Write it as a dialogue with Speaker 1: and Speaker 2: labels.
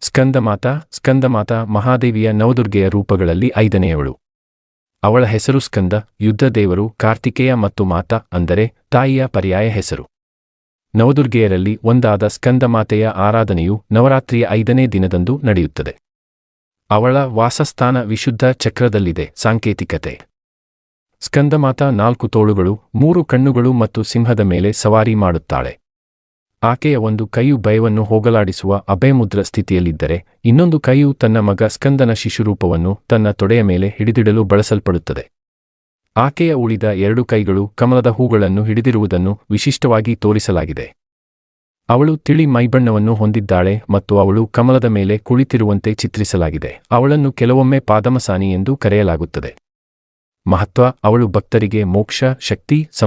Speaker 1: ಸ್ಕಂದಮಾತಾ, ಸ್ಕಂದಮಾತ ಮಹಾದೇವಿಯ ನವದುರ್ಗೆಯ ರೂಪಗಳಲ್ಲಿ ಐದನೆಯವಳು. ಅವಳ ಹೆಸರು ಸ್ಕಂದ, ಯುದ್ಧ ದೇವರು ಕಾರ್ತಿಕೇಯ ಮತ್ತು ಮಾತಾ ಅಂದರೆ ತಾಯಿಯ ಪರ್ಯಾಯ ಹೆಸರು. ನವದುರ್ಗೆಯರಲ್ಲಿ ಒಂದಾದ ಸ್ಕಂದಮಾತೆಯ ಆರಾಧನೆಯು ನವರಾತ್ರಿಯ ಐದನೇ ದಿನದಂದು ನಡೆಯುತ್ತದೆ. ಅವಳ ವಾಸಸ್ಥಾನ ವಿಶುದ್ಧ ಚಕ್ರದಲ್ಲಿದೆ, ಸಾಂಕೇತಿಕತೆ. ಸ್ಕಂದಮಾತ ನಾಲ್ಕು ತೋಳುಗಳು, ಮೂರು ಕಣ್ಣುಗಳು ಮತ್ತು ಸಿಂಹದ ಮೇಲೆ ಸವಾರಿ ಮಾಡುತ್ತಾಳೆ. ಆಕೆಯ ಒಂದು ಕೈಯು ಭಯವನ್ನು ಹೋಗಲಾಡಿಸುವ ಅಭಯಮುದ್ರ ಸ್ಥಿತಿಯಲ್ಲಿದ್ದರೆ, ಇನ್ನೊಂದು ಕೈಯು ತನ್ನ ಮಗ ಸ್ಕಂದನ ಶಿಶುರೂಪವನ್ನು ತನ್ನ ತೊಡೆಯ ಮೇಲೆ ಹಿಡಿದಿಡಲು ಬಳಸಲ್ಪಡುತ್ತದೆ. ಆಕೆಯ ಉಳಿದ ಎರಡು ಕೈಗಳು ಕಮಲದ ಹೂಗಳನ್ನು ಹಿಡಿದಿರುವುದನ್ನು ವಿಶಿಷ್ಟವಾಗಿ ತೋರಿಸಲಾಗಿದೆ. ಅವಳು ತಿಳಿ ಮೈಬಣ್ಣವನ್ನು ಹೊಂದಿದ್ದಾಳೆ ಮತ್ತು ಅವಳು ಕಮಲದ ಮೇಲೆ ಕುಳಿತಿರುವಂತೆ ಚಿತ್ರಿಸಲಾಗಿದೆ. ಅವಳನ್ನು ಕೆಲವೊಮ್ಮೆ ಪಾದಮಸಾನಿ ಎಂದು ಕರೆಯಲಾಗುತ್ತದೆ. ಮಹತ್ವ, ಅವಳು ಭಕ್ತರಿಗೆ ಮೋಕ್ಷ, ಶಕ್ತಿ